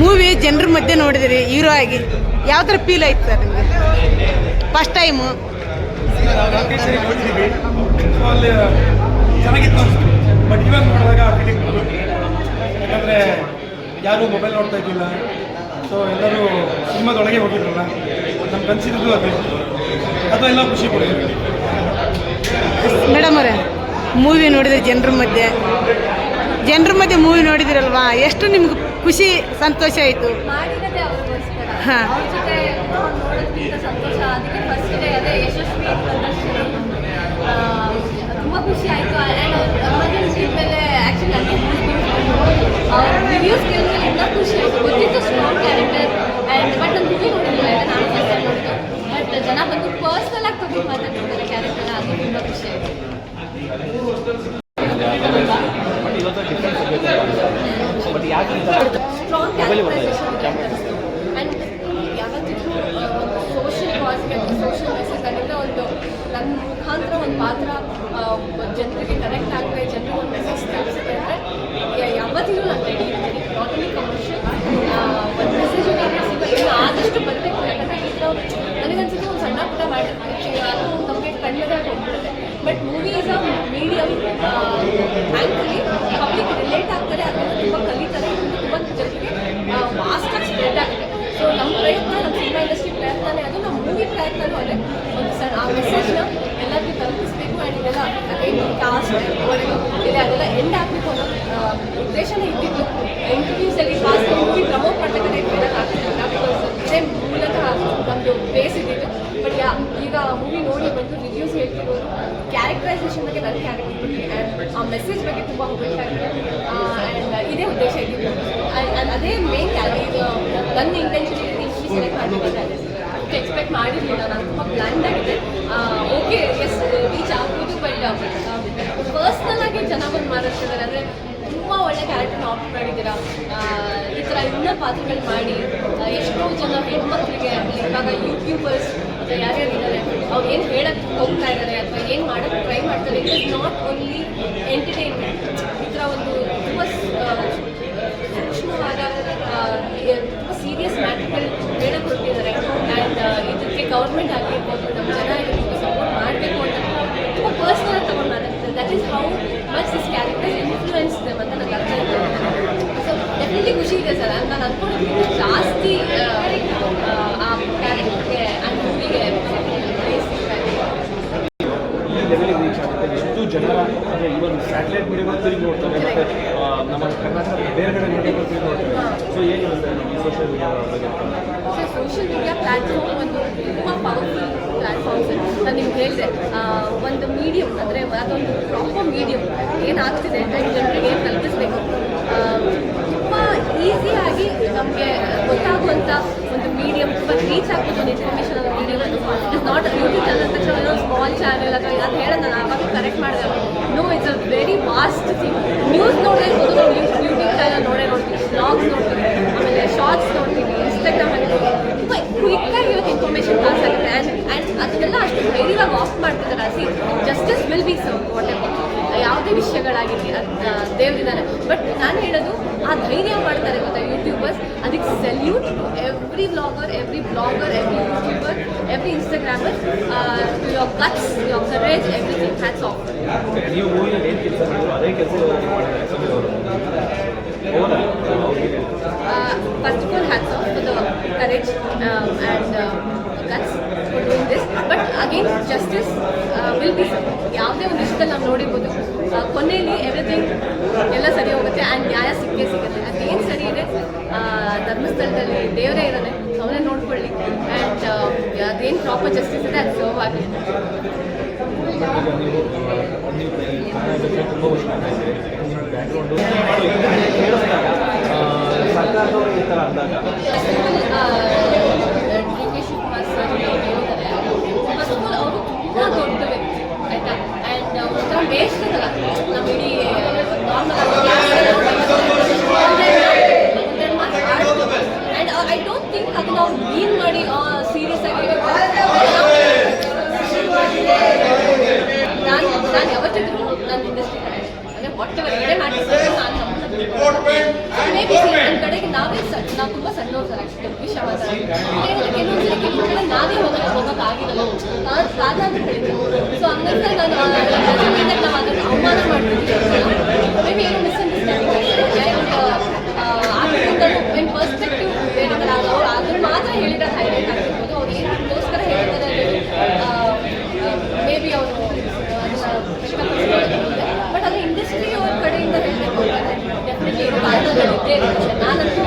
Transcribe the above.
Movie ಜನರ ಮಧ್ಯೆ ನೋಡಿದಿರಿ ಹೀರೋ ಆಗಿ. ಯಾವ ಥರ ಫೀಲ್ ಆಯ್ತು ಸರ್ ನಿಮಗೆ? ಫಸ್ಟ್ ಟೈಮು ಚೆನ್ನಾಗಿತ್ತು ಬಟ್ ಇವಾಗ ನೋಡಿದಾಗ ಫೀಲಿಂಗ್ ಬರುತ್ತೆ ಯಾಕಂದರೆ ಯಾರೂ ಮೊಬೈಲ್ ನೋಡ್ತಾ ಇದ್ದಿಲ್ಲ. ಸೊ ಎಲ್ಲರೂ ಸಿನಿಮಾದೊಳಗೆ ಹೋಗಿದ್ರಲ್ಲ ನಮ್ಗೆ ಅನಿಸಿದ್ದು ಅದು. ಅದು ಎಲ್ಲ ಖುಷಿ ಕೊಡ್ತೀವಿ. ಮೇಡಮ್ ಅವರೇ ಮೂವಿ ನೋಡಿದ್ರೆ ಜನರ ಮಧ್ಯೆ. ಜನರ ಮಧ್ಯೆ ಮೂವಿ ನೋಡಿದಿರಲ್ವಾ? ಎಷ್ಟು ನಿಮ್ಗೆ ಖುಷಿ ಸಂತೋಷ ಆಯಿತು. ಹಾ. ಅವ್ರ ಆ್ಯಂಡ್ ಅವ್ರ ಒಂದು ಸೋಷಿಯಲ್ ಕಾಸ್ಗೆ ಸೋಷಿಯಲ್ ಮೆಸೇಜ್ ಒಂದು ನನ್ನ ಮುಖಾಂತರ ಒಂದು ಪಾತ್ರ ಜನರಿಗೆ ಕನೆಕ್ಟ್ ಆಗುತ್ತೆ ಜನರಿಗೆ ಒಂದು ಮೆಸೇಜ್ ತಲುಪಿಸುತ್ತೆ ಅಂದರೆ ಯಾವತ್ತಿಗೂ ನಾನು ರೆಡಿ ಇರ್ತೀನಿ. ನಾಟ್ ಓನ್ಲಿ ಕಮರ್ಷಿಯಲ್ ಒಂದು ಮೆಸೇಜ್ ಆದಷ್ಟು ಬರಬೇಕು ಯಾಕಂದರೆ ನನಗೆ ನನಗನ್ಸುತ್ತೆ ಒಂದು ಸಣ್ಣ ಪುಟ್ಟ ಮಾಡಿರ್ತೀವಿ ಅದು ನಮಗೆ ಕಣ್ಣದಾಗ ಹೋಗ್ಬಿಡುತ್ತೆ. But movie is a medium actually public relate ಆಗ್ತಾರೆ ಅದರಿಂದ ತುಂಬ ಕಲಿತಾರೆ ತುಂಬ ಜನರಿಗೆ ವಾಸ್ಟಾಗಿ ಸ್ಪ್ರೆಡ್ ಆಗುತ್ತೆ ಸೊ ನಮ್ಮ ಪ್ರಯತ್ನ ನಮ್ಮ ಸಿನಿಮಾ ಇಂಡಸ್ಟ್ರಿ ಪ್ರಯತ್ನನೇ ಅದು ನಮ್ಮ ಮೂವಿ ಪ್ರಯತ್ನನೂ ಅದೇ ಒಂದು ಸಣ್ಣ ಆ ಮೆಸೇಜ್ನ ಎಲ್ಲರಿಗೂ ತಲುಪಿಸ್ಬೇಕು ಆ್ಯಂಡ್ ಇದೆಲ್ಲ ಅಗೇನ್ ಕಾಸ್ಟ್ ಇದೆ. ಅದೆಲ್ಲ ಎಂಡ್ ಆಗಬೇಕು ಅನ್ನೋ ಉದ್ದೇಶನೇ ಇದ್ದಿತ್ತು ಇಂಟರ್ವ್ಯೂಸಲ್ಲಿ ಕಾಸ್ಟ್ ಮೂವಿ ಪ್ರಮೋಟ್ ಮಾಡ್ತಕ್ಕಂಥ ಹೇಳೋಕ್ಕಾಗ್ತಿಲ್ಲ ಬಿಕಾಸ್ ಇದೇ ಮೂಲತಃ ನಮ್ಮದು ಬೇಸ್ ಇದ್ದಿತ್ತು ಬಟ್ ಯಾ, ಈಗ ಮೂವಿ ನೋಡಿ ಬಂದು ರಿವ್ಯೂಸ್ ಹೇಳ್ತಿರೋದು ಕ್ಯಾರೆಕ್ಟರೈಸೇಷನ್ ಬಗ್ಗೆ ಬಗ್ಗೆ ಆ್ಯಂಡ್ ಆ ಮೆಸೇಜ್ ಬಗ್ಗೆ ತುಂಬ ಹೋಗ್ಬೇಕಾಗಿದೆ ಆ್ಯಂಡ್ ಇದೇ ಉದ್ದೇಶ ಇದ್ದಿತ್ತು ಅದೇ ಮೇನ್ ಇದು ನನ್ನ ಇಂಟೆನ್ಷನ್ ಈ ಸೆಲೆಕ್ಟ್ ಮಾಡಿದ್ದೀನಿ ಎಕ್ಸ್ಪೆಕ್ಟ್ ಮಾಡಿರಲಿಲ್ಲ. ನಾನು ತುಂಬ ಪ್ಲ್ಯಾನ್ ಆಗಿದೆ. ಓಕೆ ಎಸ್ ರೀಚ್ ಆಗ್ಬೋದು ಬಟ್ ಪರ್ಸ್ನಲ್ ಆಗಿ ಜನ ಬಂದು ಮಾತಾಡ್ತಿದ್ದಾರೆ ಅಂದರೆ ತುಂಬ ಒಳ್ಳೆ ಕ್ಯಾರೆಕ್ಟರ್ನ ಆಫ್ ಮಾಡಿದ್ದೀರಾ? ಈ ಥರ ಇನ್ನೂ ಪಾತ್ರಗಳು ಮಾಡಿ ಎಷ್ಟೋ ಜನ ಹೆಣ್ಮಕ್ಳಿಗೆ ಆಗಲಿ ಇವಾಗ ಯೂಟ್ಯೂಬರ್ಸ್ ಅಥವಾ ಯಾರ್ಯಾರು ಇದ್ದಾರೆ ಅವ್ರು ಏನು ಹೇಳಕ್ಕೆ ಹೋಗ್ತಾ ಇದ್ದಾರೆ ಅಥವಾ ಏನು ಮಾಡೋಕ್ಕೆ ಟ್ರೈ ಮಾಡ್ತಾರೆ it is not only entertainment ಈ ಥರ ಒಂದು ತುಂಬ ಸೂಕ್ಷ್ಮವಾದ ತುಂಬ ಸೀರಿಯಸ್ ಮ್ಯಾಟರ್ಗಳು ಹೇಳಕ್ಕೆ ಹೊರಟಿದ್ದಾರೆ ಆ್ಯಂಡ್ ಇದಕ್ಕೆ ಗೌರ್ಮೆಂಟ್ ಆಗಿರ್ಬೋದು ನಮ್ಮ ಜನ ಆಗಿರ್ಬೋದು ಸಪೋರ್ಟ್ ಮಾಡಬೇಕು ಅಂತ ತುಂಬ ಪರ್ಸ್ನಲ್ ಆಗಿ ತಗೊಂಡು ಮಾತಾಡ್ತಾರೆ that is how much this character influence ಇದೆ ಅಂತ ನನಗೆ ಅರ್ಥ ಇದೆ ಸೊ ಡೆಫಿನೆಟ್ಲಿ ಖುಷಿ ಇದೆ ಸರ್ ನಾನು ಅನ್ಕೊಂಡಿದ್ದೀನಿ ಜಾಸ್ತಿ ಆ, ಆ, ಆ ಕ್ಯಾರೆಕ್ಟರ್ಗೆ ಆ್ಯಂಡ್ ಮೂವಿಗೆ ಈ ಲೆವೆಲಿಗೆ ರೀಚ್ ಆಗುತ್ತೆ ಎಷ್ಟು ಜನರ ಅಂದರೆ ಇವನ್ ಸ್ಯಾಟಲೈಟ್ ಮೀಡಿಯಾಗಳು ತಿರುಗಿ ನೋಡ್ತಾರೆ ಮತ್ತೆ ನಮ್ಮ ಕರ್ನಾಟಕದ ಬೇರೆ ಕಡೆ ಮೀಡಿಯಾಗಳು ತಿರುಗಿ ನೋಡ್ತಾರೆ. ಸೊ ಏನಿರುತ್ತೆ ಈ ಸೋಷಿಯಲ್ ಮೀಡಿಯಾ ಬಗ್ಗೆ? ಸೋಷಿಯಲ್ ಮೀಡಿಯಾ ಪ್ಲಾಟ್ಫಾರ್ಮ್ ಒಂದು ತುಂಬ ಪವರ್ಫುಲ್ ಪ್ಲ್ಯಾಟ್ಫಾರ್ಮ್ಸ್ ನಾನು ನಿಮ್ಗೆ ಹೇಳಿದೆ ಒಂದು ಮೀಡಿಯಂ ಅಂದರೆ ಅದೊಂದು ಪ್ರಾಪರ್ ಮೀಡಿಯಂ ಏನಾಗ್ತಿದೆ ಅಂತ ಜನರಿಗೆ ಏನು ತಲುಪಿಸ್ಬೇಕು ತುಂಬ ಈಸಿಯಾಗಿ ನಮಗೆ ಗೊತ್ತಾಗುವಂಥ ಒಂದು ಮೀಡಿಯಮ್ ತುಂಬ ರೀಚ್ ಆಗ್ಬೋದು ಒಂದು ಇನ್ಫಾರ್ಮೇಷನ್ ಅನ್ನೋ ಮೀಡಿಯಮ್ ಅದು ಇಟ್ಸ್ ನಾಟ್ ಯೂಟ್ಯೂಬ್ ಚಾನಲ್ ತಕ್ಷಣ ಏನೋ ಸ್ಮಾಲ್ ಚಾನಲ್ ಅಥವಾ ಅದು ಹೇಳೋದು ನಾನು ಆವಾಗ ಕರೆಕ್ಟ್ ಮಾಡಿದೆ no it's a very vast thing news ನೋಡೇ ಬರೋದು ನಾವು ಯೂಟ್ಯೂಬ್ ಚಾನಲ್ ನೋಡೇ ನೋಡ್ತೀವಿ ಬ್ಲಾಗ್ಸ್ ನೋಡ್ತೀವಿ ಆಮೇಲೆ ಶಾರ್ಟ್ಸ್ ನೋಡ್ತೀವಿ ಇನ್ಸ್ಟಾಗ್ರಾಮಲ್ಲಿ ತುಂಬ ಕ್ವಿಕ್ಕಾಗಿ ಇವತ್ತು ಇನ್ಫಾರ್ಮೇಷನ್ ಪಾಸ್ ಆಗುತ್ತೆ ಆ್ಯಂಡ್ ಆ್ಯಂಡ್ ಅದನ್ನೆಲ್ಲ ಅಷ್ಟು ಧೈರ್ಯವಾಗಿ ಆಫ್ ಮಾಡ್ತಿದ್ದಾರೆ see justice will be serve whatever ಯಾವುದೇ ವಿಷಯಗಳಾಗಿರಲಿ ದೇವರಿದ್ದಾರೆ ಬಟ್ ನಾನು ಹೇಳೋದು ಆ ಧೈರ್ಯ ಮಾಡ್ತಾರೆ ಗೊತ್ತಾ ಯೂಟ್ಯೂಬರ್ಸ್ ಅದಕ್ಕೆ salute every blogger every blogger every YouTuber every Instagrammer your guts your courage everything hats off ಅದೇ first of all hats off for the courage and guts for doing this but again justice will ಯಾವುದೇ ಒಂದು ವಿಷಯದಲ್ಲಿ ನಾವು ನೋಡಿರ್ಬೋದು. ಕೊನೆಯಲ್ಲಿ everything ಎಲ್ಲ ಸರಿ ಹೋಗುತ್ತೆ ಆ್ಯಂಡ್ ನ್ಯಾಯ ಸಿಕ್ಕೇ ಸಿಗುತ್ತೆ. ಅದೇನು ಸರಿ ಇದೆ? ಧರ್ಮಸ್ಥಳದಲ್ಲಿ ದೇವರೇ ಇದ್ದಾನೆ ಅವನೇ ನೋಡ್ಕೊಳ್ಳಿ. ಆ್ಯಂಡ್ ಅದೇನು ಪ್ರಾಪರ್ ಜಸ್ಟಿಸ್ ಇದೆ, ಅದು ಸರ್ವ್ ಆಗಲಿ ಈಗ ನೀವು ಆ, ನೀವು ಈ ಕನ್ನಡ ಬಗ್ಗೆ ತುಂಬ ವರ್ಷ ಮಾಡ್ತಾ ಇದ್ದೀರಿ ಬ್ಯಾಕ್ಗ್ರೌಂಡು ಕೇಳಿಸ್ದಾಗ ಸರ್ಕಾರದವರು ಈ ಥರ ಅಂದಾಗ ಡಿ ಕೆ ಶಿವಕುಮಾರ್ ಸರ್ ಹೇಳಿದ್ದಾರೆ ಫಸ್ಟ್ ಆಫ್ ಆಲ್ ಅವರು ತುಂಬ ದೊಡ್ಡ ವ್ಯಕ್ತಿ ಆಯಿತಾ ಆ್ಯಂಡ್ ಒಂಥರ ವೇಸ್ಟ್ ಅದಲ್ಲ ನಮ್ಮ ಇಡೀ ಆ್ಯಂಡ್ ಐ ಡೋಂಟ್ ಥಿಂಕ್ ಅದು ನಾವು ಮೀನ್ ಮಾಡಿ ಸೀರಿಯಸ್ ಆಗಿ ನಾನು ನಾನು ಯಾವತ್ತಿದ್ರು ನನ್ನ ಇಂಡಸ್ಟ್ರಿ ಅಂದರೆ ವಾಟ್ ಎವರ್ ಏನೇ ಮಾಡಿ ನಾನು ಮೇ ಬಿ ನಮ್ಮ ಕಡೆಗೆ ನಾವೇ ನಾವು ಸಣ್ಣವ್ರು ಸರ್ ಆ್ಯಕ್ಚುಲಿ ವಿಷಯ ಮಾತಾಡೋದು ಕೆಲವೊಂದ್ಸರಿ ಕೆಲವು ಕಡೆ ನಾನೇ ಹೋಗಕ್ಕೆ ಸಾಧಾರಣ ಹೇಳಿದ್ದೆ ಸೊ ಹಂಗಂತ ನಾನು ಕಾರಣಗಳು ಇದ್ದೇ ಇರುತ್ತೆ ನಾನಂತೂ